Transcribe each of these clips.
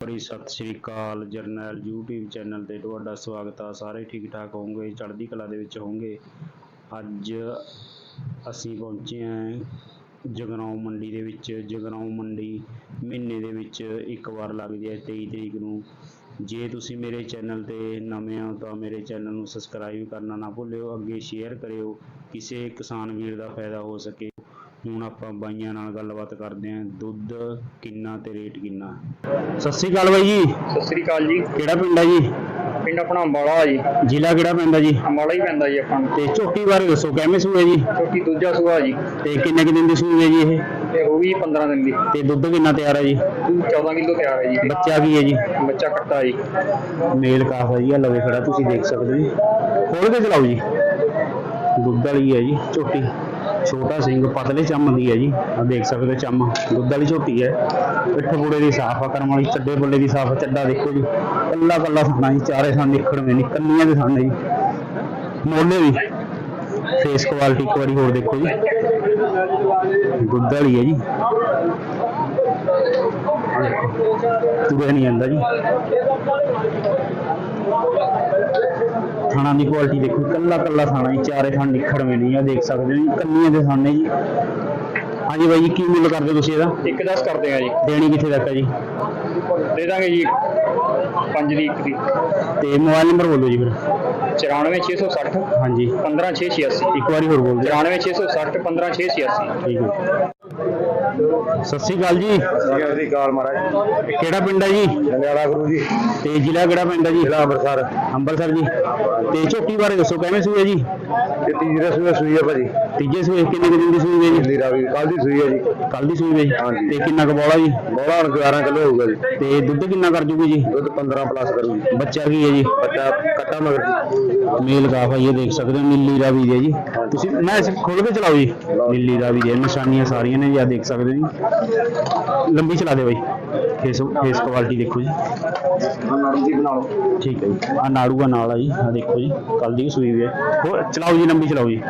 ਬੜੀ ਸਤਿ ਸ੍ਰੀ ਅਕਾਲ ਜਰਨੈਲ YouTube ਚੈਨਲ ਤੇ ਤੁਹਾਡਾ ਸਵਾਗਤ ਆ। ਸਾਰੇ ਠੀਕ ਠਾਕ ਹੋਵੋਗੇ, ਚੜ੍ਹਦੀ ਕਲਾ ਦੇ ਵਿੱਚ ਹੋਵੋਗੇ। ਅੱਜ ਅਸੀਂ ਪਹੁੰਚੇ ਹਾਂ ਜਗਰਾਉਂ ਮੰਡੀ ਦੇ ਵਿੱਚ। ਜਗਰਾਉਂ ਮੰਡੀ ਮਹੀਨੇ ਦੇ ਵਿੱਚ ਇੱਕ ਵਾਰ ਲੱਗਦੀ ਹੈ 23 ਤਰੀਕ ਨੂੰ। ਜੇ ਤੁਸੀਂ ਮੇਰੇ ਚੈਨਲ ਤੇ ਨਵੇਂ ਹੋ ਤਾਂ ਮੇਰੇ ਚੈਨਲ ਨੂੰ ਸਬਸਕ੍ਰਾਈਬ ਕਰਨਾ ਨਾ ਭੁੱਲਿਓ। ਅੱਗੇ ਸ਼ੇਅਰ ਕਰਿਓ। ਕਿਸੇ ਕਿਸਾਨ ਵੀਰ ਦਾ ਫਾਇਦਾ ਹੋ ਸਕੇ। ਹੁਣ ਆਪਾਂ ਬਾਈਆਂ ਨਾਲ ਗੱਲਬਾਤ ਕਰਦੇ ਹਾਂ। ਦੁੱਧ ਕਿੰਨਾ ਤੇ ਰੇਟ ਕਿੰਨਾ? ਸਤਿ ਸ੍ਰੀ ਅਕਾਲ ਬਾਈ ਜੀ। ਸਤਿ ਸ੍ਰੀ ਅਕਾਲ ਜੀ। ਕਿਹੜਾ ਪਿੰਡ ਆ ਜੀ? ਪਿੰਡ ਆਪਣਾ ਅੰਬਾਲਾ ਜੀ। ਜ਼ਿਲ੍ਹਾ ਕਿਹੜਾ ਪੈਂਦਾ ਜੀ? ਅੰਬਾਲਾ ਹੀ ਪੈਂਦਾ ਜੀ ਆਪਾਂ ਨੂੰ ਤੇ ਝੋਟੀ ਬਾਰੇ ਦੱਸੋ ਕਿਵੇਂ ਸੂਏ ਜੀ? ਛੋਟੀ ਦੂਜਾ ਸੂਆ ਜੀ। ਤੇ ਕਿੰਨੇ ਕੁ ਦਿਨ ਦੀ ਸੂਈ ਹੈ ਜੀ ਇਹ? ਤੇ ਹੋ ਗਈ 15 ਦਿਨ ਦੀ। ਤੇ ਦੁੱਧ ਕਿੰਨਾ ਤਿਆਰ ਹੈ ਜੀ? ਦੁੱਧ 14 ਕਿਲੋ ਤਿਆਰ ਹੈ ਜੀ। ਬੱਚਾ ਕੀ ਹੈ ਜੀ? ਬੱਚਾ ਕੱਟਾ ਜੀ। ਮੇਲ ਕਾਫ ਹੈ ਜੀ ਆਹ ਲਵੇ ਖੜਾ ਤੁਸੀਂ ਦੇਖ ਸਕਦੇ ਹੋ ਜੀ। ਖੋਲ ਕੇ ਚਲਾਓ ਜੀ। ਦੁੱਧ ਵਾਲੀ ਹੈ ਜੀ ਝੋਟੀ। ਛੋਟਾ ਸਿੰਘ ਪਤਲੇ ਚੰਮ ਦੀ ਹੈ ਜੀ। ਆ ਦੇਖ ਸਕਦੇ ਹੋ ਚੰਮ। ਦੁੱਧ ਵਾਲੀ ਝੋਟੀ ਹੈ। ਪਿੱਠ ਬੁੜੇ ਦੀ ਸਾਫ਼ ਆ, ਕਰਮ ਵਾਲੀ ਚੱਡੇ ਬੁੱਲੇ ਦੀ ਸਾਫ਼ ਚੱਡਾ ਦੇਖੋ ਜੀ। ਕੱਲਾ ਕੱਲਾ ਸਾਨਾ ਜੀ, ਚਾਰੇ ਸਾਨ ਨਿਖੜਵੇਂ ਨਹੀਂ ਕੰਨੀਆਂ ਦੇ ਸਾਨੇ ਜੀ। ਮੋਲੇ ਵੀ। ਫੇਸ ਕੁਆਲਿਟੀ ਇੱਕ ਵਾਰੀ ਹੋਰ ਦੇਖੋ ਜੀ। ਦੁੱਧ ਵਾਲੀ ਹੈ ਜੀ। ਆਹ ਨਹੀਂ ਜਾਂਦਾ ਜੀ। ਥਾਣਾ ਦੀ ਕੁਆਲਿਟੀ ਦੇਖੋ ਕੱਲਾ ਕੱਲਾ ਥਾਣਾ ਜੀ ਚਾਰੇ ਥਾਣ ਨਿਖੜਵੇਂ ਨਹੀਂ ਆ ਦੇਖ ਸਕਦੇ ਹੋ ਜੀ ਕੰਨੀਆਂ ਦੇ ਸਾਹਮਣੇ ਜੀ। ਹਾਂਜੀ ਬਾਈ ਜੀ ਕੀ ਮੁੱਲ ਕਰਦੇ ਹੋ ਤੁਸੀਂ ਇਹਦਾ? ਇੱਕ ਦਸ ਕਰਦੇ ਆ ਜੀ। ਦੇਣੀ ਕਿੱਥੇ ਤੱਕ ਹੈ ਜੀ? ਦੇ ਦਾਂਗੇ ਜੀ 5 ਦੀ 1 ਦੀ। ਤੇ ਮੋਬਾਈਲ ਨੰਬਰ ਬੋਲੋ ਜੀ ਫਿਰ। 94660 ਹਾਂਜੀ। 15686 ਇੱਕ ਵਾਰੀ ਹੋਰ ਬੋਲ ਦਿਓ। 94660 15686 ਠੀਕ ਹੈ। ਸਤਿ ਸ਼੍ਰੀ ਅਕਾਲ ਜੀ। ਸਤਿ ਸ੍ਰੀ ਅਕਾਲ ਮਹਾਰਾਜ ਕਿਹੜਾ ਪਿੰਡ ਹੈ ਜੀ? ਜੰਡਿਆਲਾ ਗੁਰੂ ਜੀ। ਤੇ ਜ਼ਿਲ੍ਹਾ ਕਿਹੜਾ ਪਿੰਡ ਹੈ ਜੀ? ਜ਼ਿਲ੍ਹਾ ਅੰਮ੍ਰਿਤਸਰ। ਅੰਮ੍ਰਿਤਸਰ ਜੀ। ਤੇ ਝੋਟੀ ਬਾਰੇ ਦੱਸੋ ਕਿਵੇਂ ਸੂਏ ਜੀ? ਤੇ ਤੀਜੇ ਸੂਈ ਹੈ ਭਾਜੀ। ਤੀਜੇ ਸੂਏ ਕਿੰਨੇ ਦਿਨ ਦੀ ਸੂਈ ਹੈ ਜੀ? ਨੀਰਾ ਵੀ ਕੱਲ ਦੀ ਸੂਈ ਹੈ ਜੀ। ਕੱਲ ਦੀ ਸੂਈ ਹੈ ਜੀ। ਤੇ ਕਿੰਨਾ ਕੁ ਬੋਲਾ ਜੀ? ਬੋਲਾ ਹੁਣ 11 ਕਿਲੋ ਹੋਊਗਾ ਜੀ। ਤੇ ਦੁੱਧ ਕਿੰਨਾ ਕਰ ਜੂਗੀ ਜੀ? ਦੁੱਧ 15 ਪਲੱਸ ਕਰੂਗੀ। ਬੱਚਾ ਕੀ ਹੈ ਜੀ? ਬੱਚਾ ਕੱਟਾ ਮਗਰ ਮੇਲ ਕਾਫ ਹੈ ਇਹ ਦੇਖ ਸਕਦੇ ਹੋ ਨੀਲੀ ਰਾਵੀ ਦੇ ਜੀ। ਤੁਸੀਂ ਮੈਂ ਖੋਲ ਕੇ ਚਲਾਓ ਜੀ। ਨੀਲੀ ਰਾਵੀ ਦੇ ਨਿਸ਼ਾਨੀਆਂ ਸਾਰੀਆਂ ਨੇ ਜੀ ਆ ਦੇਖ ਸਕਦੇ ਹੋ ਜੀ ਲੰਬੀ ਚਲਾ ਦੇ ਬਾਈ ਫੇਸ ਫੇਸ ਕੁਆਲਿਟੀ ਦੇਖੋ ਜੀ ਨਾਮ ਜੀ ਬਣਾ ਲਓ ਠੀਕ ਹੈ ਜੀ ਆ ਨਾੜੂਆ ਨਾਲ ਆ ਜੀ ਆ ਦੇਖੋ ਜੀ ਕੱਲ ਦੀ ਵੀ ਸੂਈ ਵੀ ਹੈ ਹੋਰ ਚਲਾਓ ਜੀ ਲੰਬੀ ਚਲਾਓ ਜੀ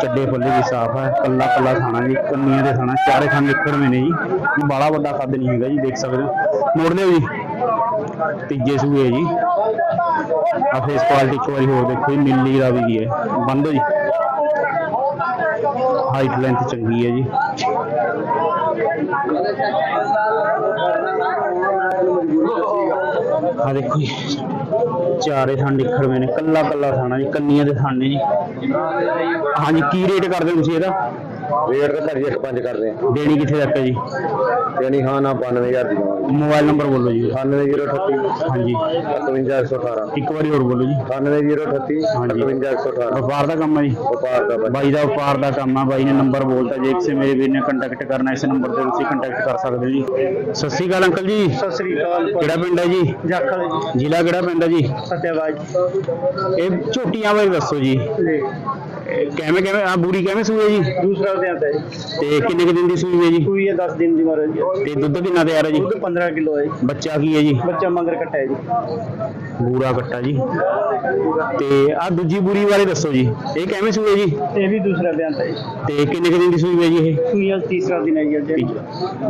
ਚੱਡੇ ਪੱਲੇ ਵੀ ਸਾਫ਼ ਹੈ ਕੱਲਾ ਕੱਲਾ ਖਾਣਾ ਜੀ ਕੰਨੀਆਂ ਦੇ ਖਾਣਾ ਚਾਰੇ ਖਾਣ ਨਿਕੜਵੇਂ ਨੇ ਜੀ ਬਾਲਾ ਵੱਡਾ ਕੱਦ ਨਹੀਂ ਹੈਗਾ ਜੀ ਦੇਖ ਸਕਦੇ ਹੋ ਮੋੜ ਲਿਓ ਜੀ ਤੀਜੇ ਸੂਏ ਹੈ ਜੀ। ਆ ਫੇਸ ਕੁਆਲਿਟੀ ਇੱਕ ਵਾਰੀ ਹੋਰ ਦੇਖੋ ਜੀ। ਨੀਲੀ ਰਾਵੀ ਦੀ ਹੈ। ਬੰਦ ਜੀ। ਹਾਈਟ ਲੈਂਥ ਚੰਗੀ ਹੈ ਜੀ। ਆ ਦੇਖੋ ਜੀ ਚਾਰੇ ਥਾਂ ਨਿਖੜਵੇਂ ਨੇ ਕੱਲਾ ਕੱਲਾ ਥਾਣਾ ਜੀ ਕੰਨੀਆਂ ਦੇ ਥਾਣੇ ਜੀ। ਹਾਂਜੀ ਕੀ ਰੇਟ ਕਰਦੇ ਹੋ ਤੁਸੀਂ ਇਹਦਾ? ਰੇਟ ਤਾਂ ਭਾਜੀ 1.5 ਕਰਦੇ ਆ ਦੇਣੀ ਕਿੱਥੇ ਤੱਕ ਹੈ ਜੀ? ਯਾਨੀ ਹਾਂ ਨਾ 92000 ਦੀ ਦਵਾਂਗੇ ਮੋਬਾਈਲ ਨੰਬਰ ਬੋਲੋ ਜੀ। 98038 ਹਾਂਜੀ। 51118 ਇੱਕ ਵਾਰੀ ਹੋਰ ਬੋਲੋ ਜੀ। 98038 ਹਾਂਜੀ। 51118 ਵਪਾਰ ਦਾ ਕੰਮ ਹੈ ਜੀ। ਵਪਾਰ ਦਾ ਬਾਈ ਦਾ ਵਪਾਰ ਦਾ ਕੰਮ ਆ। ਬਾਈ ਨੇ ਨੰਬਰ ਬੋਲਤਾ। ਜੇ ਕਿਸੇ ਮੇਰੇ ਵੀਰ ਨੇ ਕੰਟੈਕਟ ਕਰਨਾ ਇਸ ਨੰਬਰ ਤੇ ਤੁਸੀਂ ਕੰਟੈਕਟ ਕਰ ਸਕਦੇ ਹੋ ਜੀ। ਸਤਿ ਸ਼੍ਰੀ ਅਕਾਲ ਅੰਕਲ ਜੀ। ਸਤਿ ਸ੍ਰੀ ਅਕਾਲ ਕਿਹੜਾ ਪਿੰਡ ਹੈ ਜੀ? ਜਾਖਲ ਜ਼ਿਲ੍ਹਾ ਕਿਹੜਾ ਪਿੰਡ ਹੈ ਜੀ? ਸਤਿਆਬਾਦ ਇਹ ਝੋਟੀਆਂ ਬਾਰੇ ਦੱਸੋ ਜੀ। ਜੀ। ਕਿਵੇਂ ਕਿਵੇਂ? ਆ ਬੂਰੀ ਕਿਵੇਂ ਸੂਈ ਹੈ ਜੀ? ਦੂਸਰਾ ਤੇ। ਆਂਦਾ ਹੈ ਤੇ ਕਿੰਨੇ ਕੁ ਦਿਨ ਦੀ ਸੂਈ ਹੈ ਜੀ? ਸੂਈ ਹੈ 10 ਦਿਨ ਦੀ ਮਹਾਰਾਜ ਜੀ। ਤੇ ਦੁੱਧ ਕਿੰਨਾ ਤਿਆਰ ਹੈ ਜੀ? ਦੁੱਧ 15 ਕਿਲੋ ਹੈ ਜੀ। ਬੱਚਾ ਕੀ ਹੈ ਜੀ? ਬੱਚਾ ਮੰਗਰ ਕੱਟਾ ਹੈ ਜੀ। ਬੂਰਾ ਕੱਟਾ ਜੀ। ਤੇ ਆ ਦੂਜੀ ਬੂਰੀ ਬਾਰੇ ਦੱਸੋ ਜੀ। ਇਹ ਕਿਵੇਂ ਸੂਈ ਹੈ ਜੀ? ਇਹ ਵੀ ਦੂਸਰਾ ਆਂਦਾ ਹੈ ਤੇ ਕਿੰਨੇ ਕੁ ਦਿਨ ਦੀ ਸੂਈ ਹੈ ਜੀ ਇਹ? ਸੂਈ ਤੀਸਰਾ ਦਿਨ ਹੈ ਜੀ ਠੀਕ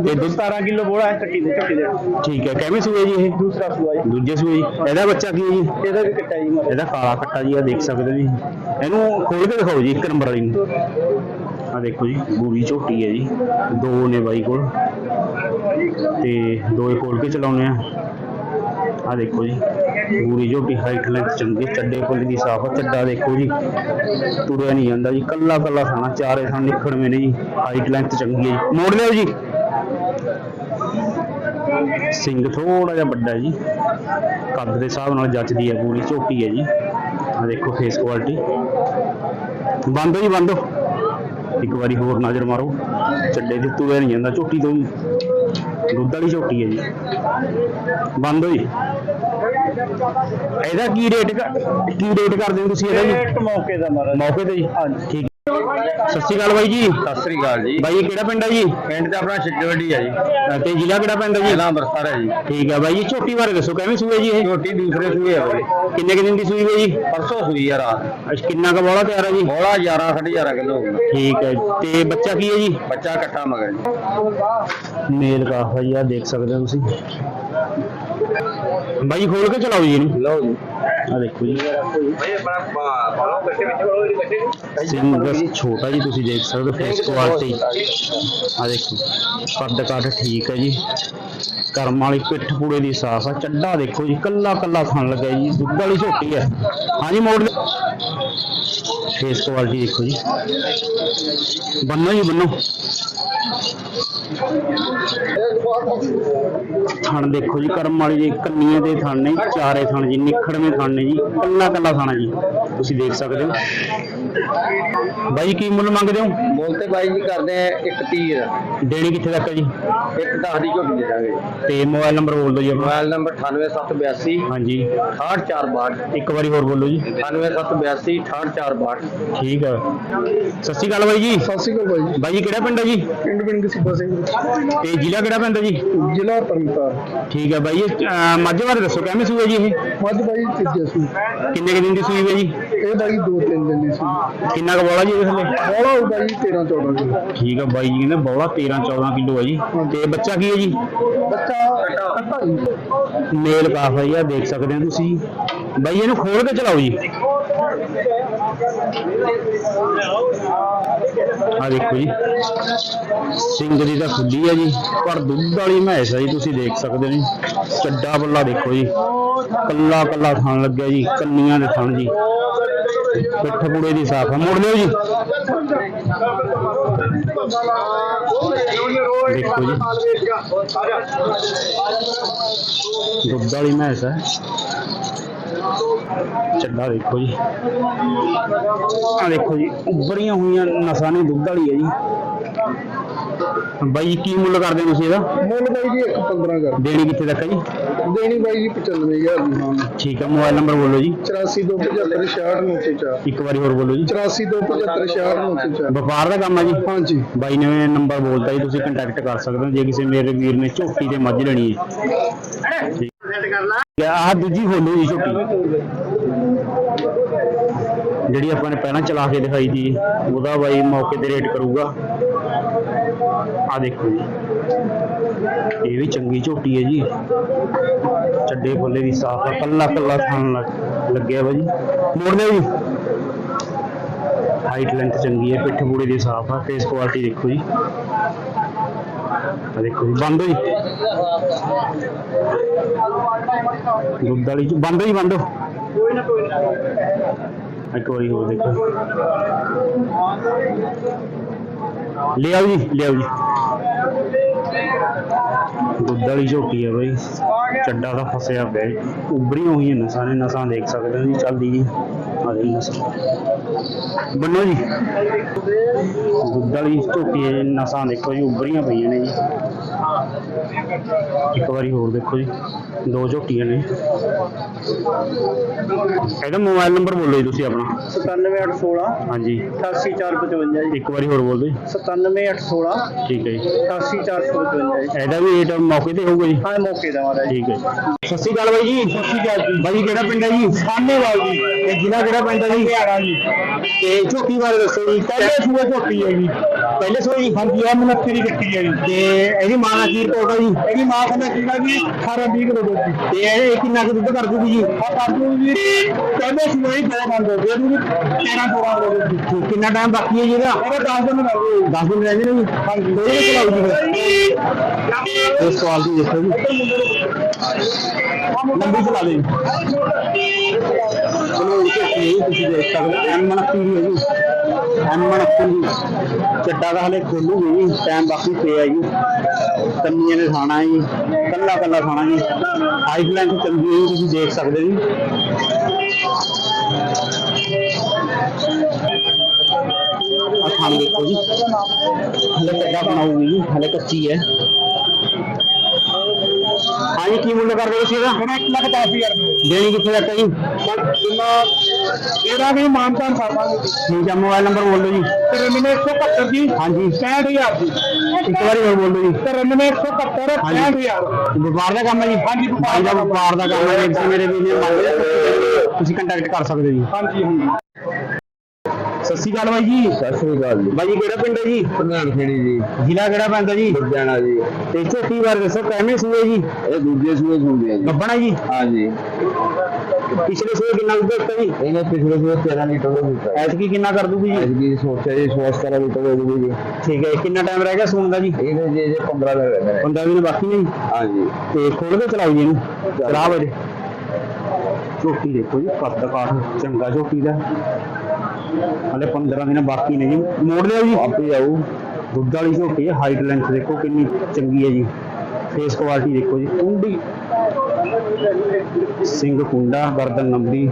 ਤੇ ਦੁੱਧ 17 ਕਿਲੋ ਬੋਲਾ ਹੈ ਕੱਟੀ ਦੇ ਕੱਟੀ ਦੇ। ਠੀਕ ਹੈ। ਕਿਵੇਂ ਸੂਈ ਹੈ ਜੀ ਇਹ? ਦੂਸਰਾ ਸੂਆ ਜੀ। ਦੂਜੇ ਸੂਈ। ਇਹਦਾ ਬੱਚਾ ਕੀ ਹੈ ਜੀ? ਇਹਦਾ ਵੀ ਕੱਟਾ ਜੀ ਮਹਾਰਾਜ ਇਹਦਾ ਕਾਲਾ ਕੱਟਾ ਜੀ ਆ ਦੇਖ ਸਕਦੇ ਹੋ ਜੀ। ਇਹਨੂੰ ਖੋਲ ਕੇ ਦਿਖਾਓ ਜੀ ਇੱਕ ਨੰਬਰ ਵਾਲੀ ਨੂੰ। ਆ ਦੇਖੋ ਜੀ ਬੂਰੀ ਝੋਟੀ ਹੈ ਜੀ। ਦੋ ਨੇ ਬਾਈ ਕੋਲ। ਤੇ ਦੋਏ ਖੋਲ ਕੇ ਚਲਾਉਣੇ ਆ। ਆ ਦੇਖੋ ਜੀ। ਬੂਰੀ ਝੋਟੀ ਹਾਈਟ ਲੈਂਥ ਚੰਗੀ ਚੱਡੇ ਫੁੱਲ ਦੀ ਸਾਫ਼ ਚੱਡਾ ਦੇਖੋ ਜੀ। ਤੁਰਿਆ ਨਹੀਂ ਜਾਂਦਾ ਜੀ, ਕੱਲਾ ਕੱਲਾ ਖਾਣਾ ਚਾਰੇ ਥਾਂ ਨਿਖੜਵੇਂ ਨੇ ਜੀ। ਹਾਈਟ ਲੈਂਥ ਚੰਗੀ ਹੈ ਜੀ। ਮੋੜ ਲਿਓ ਜੀ। ਸਿੰਘ ਥੋੜਾ ਜਿਹਾ ਵੱਡਾ ਜੀ। ਕੱਦ ਦੇ ਹਿਸਾਬ ਨਾਲ ਜੱਚਦੀ ਹੈ ਪੂਰੀ ਝੋਟੀ ਹੈ ਜੀ। ਆ ਦੇਖੋ ਫੇਸ ਕੁਆਲਿਟੀ ਬੰਦ ਹੋ ਜੀ, ਬੰਦੋ। ਇੱਕ ਵਾਰੀ ਹੋਰ ਨਜ਼ਰ ਮਾਰੋ। ਚੱਡੇ ਦੀ ਤੁਰਿਆ ਨਹੀਂ ਜਾਂਦਾ ਝੋਟੀ ਤੋਂ ਦੁੱਧ ਵਾਲੀ ਝੋਟੀ ਹੈ ਜੀ। ਬੰਦ ਹੋ ਜੀ। ਇਹਦਾ ਕੀ ਰੇਟ ਕੀ ਰੇਟ ਕਰਦੇ ਹੋ ਤੁਸੀਂ ਇਹਦਾ ਜੀ? ਰੇਟ ਮੌਕੇ ਦਾ ਮਹਾਰਾਜ। ਮੌਕੇ ਤੇ ਜੀ? ਹਾਂਜੀ। ਠੀਕ ਸਤਿ ਸ਼੍ਰੀ ਅਕਾਲ ਬਾਈ ਜੀ। ਸਤਿ ਸ੍ਰੀ ਅਕਾਲ ਜੀ। ਬਾਈ ਕਿਹੜਾ ਪਿੰਡ ਹੈ ਜੀ? ਪਿੰਡ ਤੇ ਆਪਣਾ ਛਿੱਕਵੱਡੀ ਆ ਜੀ। ਤੇ ਜ਼ਿਲ੍ਹਾ ਕਿਹੜਾ ਪੈਂਦਾ ਜੀ? ਜ਼ਿਲ੍ਹਾ ਅੰਮ੍ਰਿਤਸਰ ਹੈ ਜੀ। ਠੀਕ ਹੈ ਬਾਈ ਜੀ ਝੋਟੀ ਬਾਰੇ ਦੱਸੋ ਕਿਵੇਂ ਸੂਏ ਜੀ ਇਹ? ਛੋਟੀ ਦੂਸਰੇ ਸੂਏ ਆ ਵੀਰੇ ਕਿੰਨੇ ਕੁ ਦਿਨ ਦੀ ਸੂਈ ਬਾਈ? ਜੀ ਪਰਸੋਂ ਸੂਈ ਆ ਰਾਤ। ਅੱਛਾ ਕਿੰਨਾ ਕੁ ਬੋਲਾ ਤਿਆਰ ਹੈ ਜੀ? ਬੋਲਾ 11 11.5 ਕਿਲੋ ਹੋ ਗਿਆ ਠੀਕ ਹੈ ਤੇ ਬੱਚਾ ਕੀ ਹੈ ਜੀ? ਬੱਚਾ ਕੱਟਾ ਮਗਰ ਜੀ। ਮੇਲ ਕਾਫ ਹੈ ਜੀ ਆ ਦੇਖ ਸਕਦੇ ਹੋ ਤੁਸੀਂ। ਬਾਈ ਖੋਲ ਕੇ ਚਲਾਓ ਜੀ ਇਹਨੂੰ। ਲਓ ਜੀ। ਆ ਦੇਖੋ ਜੀ। ਭਾਈ ਆਪਣਾ ਫਾਲੋ ਕਰਕੇ ਵਿੱਚ ਬੋਲੋ ਜੀ ਬੱਚੇ ਸਿੰਘ ਛੋਟਾ ਜੀ ਤੁਸੀਂ ਦੇਖ ਸਕਦੇ ਹੋ ਫੇਸ ਕੁਆਲਿਟੀ ਆ ਦੇਖੋ ਕੱਦ ਕੱਦ ਠੀਕ ਹੈ ਜੀ। ਕਰਮ ਵਾਲੀ ਪਿੱਠ ਪੂੜੇ ਦੀ ਸਾਫ਼ ਆ। ਚੱਡਾ ਦੇਖੋ ਜੀ ਕੱਲਾ ਕੱਲਾ ਥਣ ਲੱਗਿਆ ਜੀ। ਦੁੱਧ ਵਾਲੀ ਝੋਟੀ ਹੈ ਹਾਂਜੀ ਮੋੜ ਜੀ ਜੀ ਥਣ ਦੇਖੋ ਜੀ ਕਰਮ ਵਾਲੀ ਜੀ ਕੰਨੀਆਂ ਦੇ ਥਣ ਨੇ ਚਾਰੇ ਥਣ ਜੀ ਨਿਖੜਵੇਂ ਥਣ ਨੇ ਜੀ ਕੱਲਾ ਕੱਲਾ ਥਣ ਜੀ। ਤੁਸੀਂ ਦੇਖ ਸਕਦੇ ਹੋ। ਬਾਈ ਕੀ ਮੁੱਲ ਮੰਗਦੇ ਹੋ? ਬੋਲਤੇ ਬਾਈ ਜੀ ਕਰਦੇ ਆ ਇੱਕ ਤੀਰ। ਦੇਣੀ ਕਿੱਥੇ ਤੱਕ ਹੈ ਜੀ? ਇੱਕ 10 ਦੀ ਝੋਟੀ ਦੇ ਦਾਂਗੇ। ਤੇ ਮੋਬਾਈਲ ਨੰਬਰ ਬੋਲ ਦਿਓ ਜੀ ਮੋਬਾਈਲ ਨੰਬਰ 98782 ਹਾਂਜੀ। 68462 ਇੱਕ ਵਾਰੀ ਹੋਰ ਬੋਲੋ ਜੀ। 98782 68462 ਠੀਕ ਹੈ ਸਤਿ ਸ਼੍ਰੀ ਅਕਾਲ ਬਾਈ ਜੀ। ਸਤਿ ਸ਼੍ਰੀ ਅਕਾਲ ਬਾਈ ਬਾਈ ਜੀ ਕਿਹੜਾ ਪਿੰਡ ਹੈ ਜੀ? ਪਿੰਡ ਪਿੰਡ ਸਿੱਬਾ ਸਿੰਘ। ਤੇ ਜ਼ਿਲ੍ਹਾ ਕਿਹੜਾ ਪੈਂਦਾ ਜੀ? ਜ਼ਿਲ੍ਹਾ ਤਰਨਤਾਰਨ। ਠੀਕ ਹੈ ਬਾਈ ਇਹ ਅਹ, ਮੱਝ ਬਾਰੇ ਦੱਸੋ ਕਿਵੇਂ ਸੂਏ ਜੀ ਇਹ? ਮੱਝ ਬਾਈ ਤੀਜੇ ਸੂ ਕਿੰਨੇ ਕੁ ਦਿਨ ਦੀ ਸੂਈ ਹੈ ਜੀ? ਇਹ ਬਾਈ ਦੋ ਤਿੰਨ ਦਿਨ ਦੀ ਸੀ ਕਿੰਨਾ ਕੁ ਬੋਲਾ ਜੀ ਇਹਦੇ ਥੱਲੇ? ਬੋਲਾ ਹੋ ਬਾਈ 13 14 ਕਿਲੋ। ਠੀਕ ਹੈ ਬਾਈ ਜੀ ਕਹਿੰਦੇ ਬੋਲਾ 13 14 ਕਿਲੋ ਹੈ ਜੀ। ਤੇ ਬੱਚਾ ਕੀ ਹੈ ਜੀ? ਬੱਚਾ ਕੱਟਾ ਮੇਲ ਕਾਫ ਹੈ ਜੀ ਆਹ ਦੇਖ ਸਕਦੇ ਹੋ ਤੁਸੀਂ। ਬਾਈ ਇਹਨੂੰ ਖੋਲ ਕੇ ਚਲਾਓ ਜੀ। ਆ ਦੇਖੋ ਜੀ। ਸਿੰਘ ਦੀ ਤਾਂ ਖੁੱਲੀ ਹੈ ਜੀ, ਪਰ ਦੁੱਧ ਵਾਲੀ ਮੈਸ ਹੈ ਜੀ, ਤੁਸੀਂ ਦੇਖ ਸਕਦੇ ਹੋ ਜੀ। ਚੱਡਾ ਬੱਲਾ ਦੇਖੋ ਜੀ। ਕੱਲਾ ਕੱਲਾ ਥਣ ਲੱਗਿਆ ਜੀ, ਕੰਨੀਆਂ ਦੇ ਥਣ ਜੀ। ਪਿੱਠ ਪੂੜੇ ਦੀ ਸਾਫ਼ ਹੈ ਮੋੜ ਲਿਓ ਜੀ। ਦੇਖੋ ਜੀ। ਦੁੱਧ ਵਾਲੀ ਮੈਸ ਹੈ ਚੱਡਾ ਦੇਖੋ ਜੀ। ਆ ਦੇਖੋ ਜੀ ਉੱਭਰੀਆਂ ਹੋਈਆਂ ਨਸਾਂ ਨੇ ਦੁੱਧ ਵਾਲੀ ਹੈ ਜੀ। ਬਾਈ ਕੀ ਮੁੱਲ ਕਰਦੇ ਹੋ ਤੁਸੀਂ ਇਹਦਾ? ਮੁੱਲ ਬਾਈ ਜੀ 1 15 ਕਰ ਦੇਣੀ ਕਿੱਥੇ ਤੱਕ ਹੈ ਜੀ? ਦੇਣੀ ਬਾਈ ਜੀ 95000 ਦੀ ਹਾਂ। ਠੀਕ ਹੈ ਮੋਬਾਈਲ ਨੰਬਰ ਬੋਲੋ ਜੀ। 8425 66904 ਇੱਕ ਵਾਰੀ ਹੋਰ ਬੋਲੋ ਜੀ। 8425 66904 ਵਪਾਰ ਦਾ ਕੰਮ ਹੈ ਜੀ? ਹਾਂਜੀ। ਬਾਈ ਨੇ ਨੰਬਰ ਬੋਲਤਾ ਜੀ ਤੁਸੀਂ ਕੰਟੈਕਟ ਕਰ ਸਕਦੇ ਹੋ। ਜੇ ਕਿਸੇ ਮੇਰੇ ਵੀਰ ਨੇ ਝੋਟੀ ਤੇ ਮੱਝ ਲੈਣੀ ਹੈ। ਠੀਕ। ਹੈ ਆਹ ਦੂਜੀ ਹੋਲੋ ਜੀ ਝੋਟੀ ਜਿਹੜੀ ਆਪਾਂ ਨੇ ਪਹਿਲਾਂ ਚਲਾ ਕੇ ਦਿਖਾਈ ਦੀ ਉਹਦਾ ਬਾਈ ਮੌਕੇ ਤੇ ਰੇਟ ਕਰੂਗਾ। ਆ ਦੇਖੋ ਜੀ। ਇਹ ਵੀ ਚੰਗੀ ਝੋਟੀ ਹੈ ਜੀ। ਚੱਡੇ ਫੁੱਲੇ ਦੀ ਸਾਫ਼ ਆ, ਕੱਲਾ ਕੱਲਾ ਥਣ ਲੱਗ- ਲੱਗਿਆ ਵਾ ਜੀ। ਮੋੜ ਲਿਓ ਜੀ। ਹਾਈਟ ਲੈਂਥ ਚੰਗੀ ਹੈ, ਪਿੱਠ ਪੂੜੇ ਦੀ ਸਾਫ਼ ਆ ਫੇਸ ਕੁਆਲਿਟੀ ਦੇਖੋ ਜੀ। ਆ ਦੇਖੋ ਜੀ, ਬੰਦ ਹੋ ਜੀ। ਦੁੱਧ ਵਾਲੀ ਚ ਬੰਦ ਹੋ ਜੀ ਬੰਦ ਕੋਈ ਨਾ ਕੋਈ ਨਾ ਇੱਕ ਵਾਰੀ ਹੋਰ ਦੇਖੋ ਲਿਆਓ ਜੀ ਲਿਆਓ ਜੀ ਦੁੱਧ ਵਾਲੀ ਝੋਟੀ ਹੈ ਬਈ ਚੱਡਾ ਦਾ ਫਸਿਆ ਪਿਆ ਜੀ। ਉੱਭਰੀਆਂ ਹੋਈਆਂ ਨਸਾਂ ਨੇ ਨਸਾਂ ਦੇਖ ਸਕਦੇ ਹੋ ਜੀ ਚੱਲਦੀ ਜੀ ਆ ਦੇ ਨਸਾਂ ਬੰਨੋ ਜੀ ਦੁੱਧ ਵਾਲੀ ਝੋਟੀ ਹੈ ਜੀ, ਨਸਾਂ ਦੇਖੋ ਜੀ ਉੱਭਰੀਆਂ ਪਈਆਂ ਨੇ ਜੀ ਇੱਕ ਵਾਰੀ ਹੋਰ ਦੇਖੋ ਜੀ ਦੋ ਝੋਟੀਆਂ ਨੇ। ਇਹਦਾ ਮੋਬਾਈਲ ਨੰਬਰ ਬੋਲੋ ਜੀ ਤੁਸੀਂ ਆਪਣਾ। 97816 ਹਾਂਜੀ। 88455 ਜੀ। ਇੱਕ ਵਾਰੀ ਹੋਰ ਬੋਲ ਦਿਓ ਜੀ 97816 ਠੀਕ ਹੈ ਜੀ। 88455 ਜੀ। ਇਹਦਾ ਵੀ ਰੇਟ ਮੌਕੇ ਤੇ ਹੋਊਗਾ ਜੀ। ਹਾਂ ਮੌਕੇ ਦਾ ਮਾਰਾ ਠੀਕ ਹੈ ਜੀ। ਸਤਿ ਸ਼੍ਰੀ ਅਕਾਲ ਬਾਈ ਜੀ। ਸਤਿ ਸ਼੍ਰੀ ਅਕਾਲ ਜੀ ਬਾਈ ਕਿਹੜਾ ਪਿੰਡ ਹੈ ਜੀ? ਸਾਹਨੇਵਾਲ ਜੀ। ਤੇ ਜ਼ਿਲ੍ਹਾ ਕਿਹੜਾ ਪਿੰਡ ਹੈ ਜੀ? ਹਰਿਆਣਾ ਜੀ। ਤੇ ਝੋਟੀ ਬਾਰੇ ਦੱਸੋ ਜੀ। ਪਹਿਲੇ ਸੂਏ ਝੋਟੀ ਹੈ ਜੀ। ਪਹਿਲੇ ਸੂਏ ਜੀ। ਹਾਂਜੀ ਇਹ ਮਨੱਤੀ ਦੀ ਕੱਟੀ ਹੈ ਜੀ। ਤੇ ਇਹਦੀ ਮਾਂ ਦਾ ਕੀ ਹੈ ਜੀ। ਇਹਦੀ ਮਾਂ ਕਹਿੰਦਾ ਕਿੰਨਾ ਜੀ 18 20 ਕਿਲੋ ਦੁੱਧ ਦੀ। ਤੇ ਇਹ ਕਿੰਨਾ ਕੁ ਦੁੱਧ ਕਰ ਦੂਗੀ ਜੀ? ਆ ਕਰ ਦੂਗੀ ਜੀ। ਸੂਏ ਹੀ ਦੋ ਮੰਨ ਦੋ ਦੇ ਦੂਗੀ 13 14 ਕਿਲੋ ਦੁੱਧ ਦੀ। ਕਿੰਨਾ ਟਾਈਮ ਬਾਕੀ ਹੈ ਜੀ ਇਹਦਾ? ਇਹਦਾ 10 ਦਿਨ ਰਹਿ ਗਏ। 10 ਦਿਨ ਰਹਿ ਗਏ ਨੇ ਜੀ? ਹਾਂਜੀ। ਦੋ ਦਿਨ ਚਲਾਉ ਜੀ ਇਸ ਸਵਾਲ ਦੀ ਦੇਖੋ ਜੀ। ਲੰਬੀ ਚਲਾ ਦੇ ਚਲੋ ਇਹ ਝੋਟੀ ਹੈ ਜੀ, ਤੁਸੀਂ ਦੇਖ ਸਕਦੇ ਹੋ। ਐਮ ਮਨੱਤੀ ਦੀ ਹੈ ਜੀ। ਐਮ ਮਨੱਤੀ ਦੀ ਚੱਡਾ ਦਾ ਹਲੇ ਖੋਲੂਗੀ ਜੀ ਟਾਈਮ ਬਾਕੀ ਪਿਆ ਜੀ। ਕੰਨੀਆਂ ਨੇ ਖਾਣਾ ਜੀ ਕੱਲਾ ਕੱਲਾ ਖਾਣਾ ਜੀ। ਹਾਈਟ ਲੈਂਥ ਚੰਗੀ ਹੈ ਜੀ, ਤੁਸੀਂ ਦੇਖ ਸਕਦੇ ਹੋ ਜੀ। ਆ ਖਾਣ ਦੇਖੋ ਜੀ। ਹਲੇ ਕੱਡਾ ਬਣਾਉਗੀ ਜੀ ਹਲੇ ਕੱਚੀ ਹੈ। ਹਾਂਜੀ ਕੀ ਮੁੱਲ ਕਰਦੇ ਹੋ ਤੁਸੀਂ ਇਹਦਾ? 1 ਲੱਖ 10000 ਦੇਣੀ ਕਿੱਥੇ ਤੱਕ ਹੈ ਜੀ? ਜਿੰਨਾ ਇਹਦਾ ਵੀ ਮਾਨਤਾਨ ਕਰਦਾਂਗੇ ਠੀਕ ਮੋਬਾਈਲ ਨੰਬਰ ਬੋਲ ਦਿਓ ਜੀ। 93171 ਜੀ। ਹਾਂਜੀ। 65000 ਜੀ। ਇੱਕ ਵਾਰੀ ਹੋਰ ਬੋਲ ਦਿਓ ਜੀ। 93171 ਹਾਂਜੀ। 65000 ਵਪਾਰ ਦਾ ਕੰਮ ਹੈ ਜੀ। ਹਾਂਜੀ, ਵਪਾਰ ਦਾ ਦਾ ਵਪਾਰ ਦਾ ਕੰਮ ਹੈ ਜੇ। ਮੇਰੇ ਵੀਰ ਨੇ ਤੁਸੀਂ ਕੰਟੈਕਟ ਕਰ ਸਕਦੇ ਹੋ ਜੀ। ਹਾਂਜੀ ਹਾਂਜੀ। ਸਤਿ ਸ਼੍ਰੀ ਅਕਾਲ ਬਾਈ ਜੀ। ਸਤਿ ਸ੍ਰੀ ਅਕਾਲ ਜੀ। ਬਾਈ ਜੀ ਕਿਹੜਾ ਪਿੰਡ ਹੈ ਜੀ? ਪ੍ਰਧਾਨ ਖੇੜੀ ਜੀ। ਜ਼ਿਲ੍ਹਾ ਕਿਹੜਾ ਪੈਂਦਾ ਜੀ? ਲੁਧਿਆਣਾ ਜੀ। ਤੇ ਝੋਟੀ ਬਾਰੇ ਦੱਸੋ ਕਿਵੇਂ ਸੂਏ ਜੀ? ਇਹ ਦੂਜੇ ਸੂਏ ਹੁੰਦੇ ਆ ਜੀ। ਗੱਬਣਾ ਜੀ? ਹਾਂ ਜੀ ਪਿਛਲੇ ਸੂਏ ਕਿੰਨਾ ਦੁੱਧ ਦਿੱਤਾ ਜੀ? ਇਹਨੇ ਪਿਛਲੇ ਸੂਏ 13 ਲੀਟਰ ਦਾ ਦਿੱਤਾ ਐਤਕੀ ਕਿੰਨਾ ਕਰ ਦੂਗੀ ਜੀ? ਵੀ ਸੋਚਿਆ ਜੀ 16 ਲੀਟਰ ਦੇ ਦੂਗੀ ਜੀ। ਠੀਕ ਹੈ ਕਿੰਨਾ ਟਾਈਮ ਰਹਿ ਗਿਆ ਸੂਣ ਦਾ ਜੀ? ਇਹਦੇ ਜੇ ਜੇ 15 ਦਿਨ ਰਹਿੰਦੇ ਨੇ। ਬੰਦਾ ਵੀ ਨੇ ਬਾਕੀ ਨਹੀਂ ਹਾਂ ਜੀ ਤੇ ਖੋਲ ਕੇ ਚਲਾਓ ਜੀ ਇਹਨੂੰ। ਚਲਾ। ਵਜੇ। ਝੋਟੀ ਦੇਖੋ ਜੀ ਕੱਦ ਕਾਠ ਚੰਗਾ ਝੋਟੀ ਦਾ। ਹਲੇ 15 ਦਿਨ ਬਾਕੀ ਨੇ ਜੀ। ਮੋੜ ਲਿਓ ਜੀ। ਆਪੇ ਆਊ। ਦੁੱਧ ਵਾਲੀ ਝੋਟੀ ਹੈ ਹਾਈਟ ਲੈਂਥ ਦੇਖੋ ਕਿੰਨੀ ਚੰਗੀ ਹੈ ਜੀ। ਫੇਸ ਕੁਆਲਿਟੀ ਦੇਖੋ ਜੀ। ਕੁੰਡੀ ਸਿੰਘ ਕੁੰਡਾ ਗਰਦਨ ਲੰਬੀ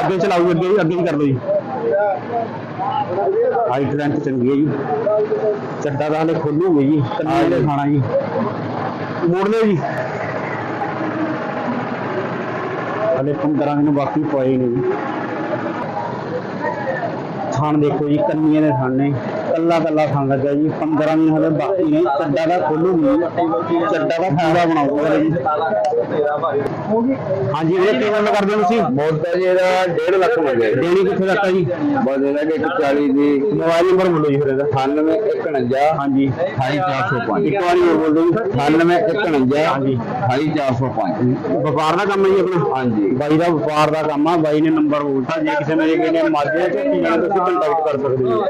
ਅੱਗੇ ਚਲਾਓ ਜੀ, ਅੱਗੇ ਜੀ ਅੱਗੇ ਕਰ ਲਓ ਜੀ। ਹਾਈਟ ਲੈਂਥ ਚੰਗੀ ਹੈ ਜੀ। ਚੱਡਾ ਦਾ ਹਲੇ ਖੋਲੂਗੇ ਜੀ ਕੰਨੀ ਵਾਲੇ ਖਾਣਾ ਜੀ। ਮੋੜ ਲਿਓ ਜੀ। ਹਲੇ 15 ਦਿਨ ਬਾਕੀ ਪਏ ਨੇ ਜੀ। ਥਾਣ ਦੇਖੋ ਜੀ ਕੰਨੀਆਂ ਦੇ ਥਾਣ ਨੇ। ਕੱਲਾ ਕੱਲਾ ਥਾਣ ਲੱਗਾ ਜੀ 15 ਦਿਨ ਹਲੇ ਬਾਕੀ ਨੇ ਚੱਡਾ ਦਾ ਖੋਲੂਗੀ ਚੱਡਾ ਦਾ ਪੂਰਾ ਬਣਾਊਗਾ ਜੀ ਹਾਂਜੀ ਵੀਰੇ ਕੀ ਗੱਲ ਕਰਦੇ ਹੋ ਤੁਸੀਂ? ਮੋਟਾ ਜੀ ਇਹਦਾ 1.5 ਲੱਖ ਮੰਗਿਆ ਜੀ। ਦੇਣੀ ਕਿੱਥੇ ਆ ਜੀ? ਬਸ ਇਹਦਾ ਕਿ 140 ਦੀ ਮੋਬਾਈਲ ਨੰਬਰ ਬੋਲੋ ਜੀ ਫਿਰ ਇਹਦਾ। 98 ਹਾਂਜੀ। 28405 ਇੱਕ ਵਾਰੀ ਹੋਰ ਬੋਲ ਦਿਓ ਜੀ 98 ਹਾਂਜੀ। 28405 ਵਪਾਰ ਦਾ ਕੰਮ ਹੈ ਜੀ ਆਪਣਾ? ਹਾਂਜੀ। ਬਾਈ ਦਾ ਵਪਾਰ ਦਾ ਕੰਮ ਆ। ਬਾਈ ਨੇ ਨੰਬਰ ਬੋਲਤਾ। ਜੇ ਕਿਸੇ ਮੇਰੇ ਕਿਸੇ ਨੇ ਝੋਟੀ ਲੈਣਾ ਤੁਸੀਂ ਕੰਟੈਕਟ ਕਰ ਸਕਦੇ ਹੋ।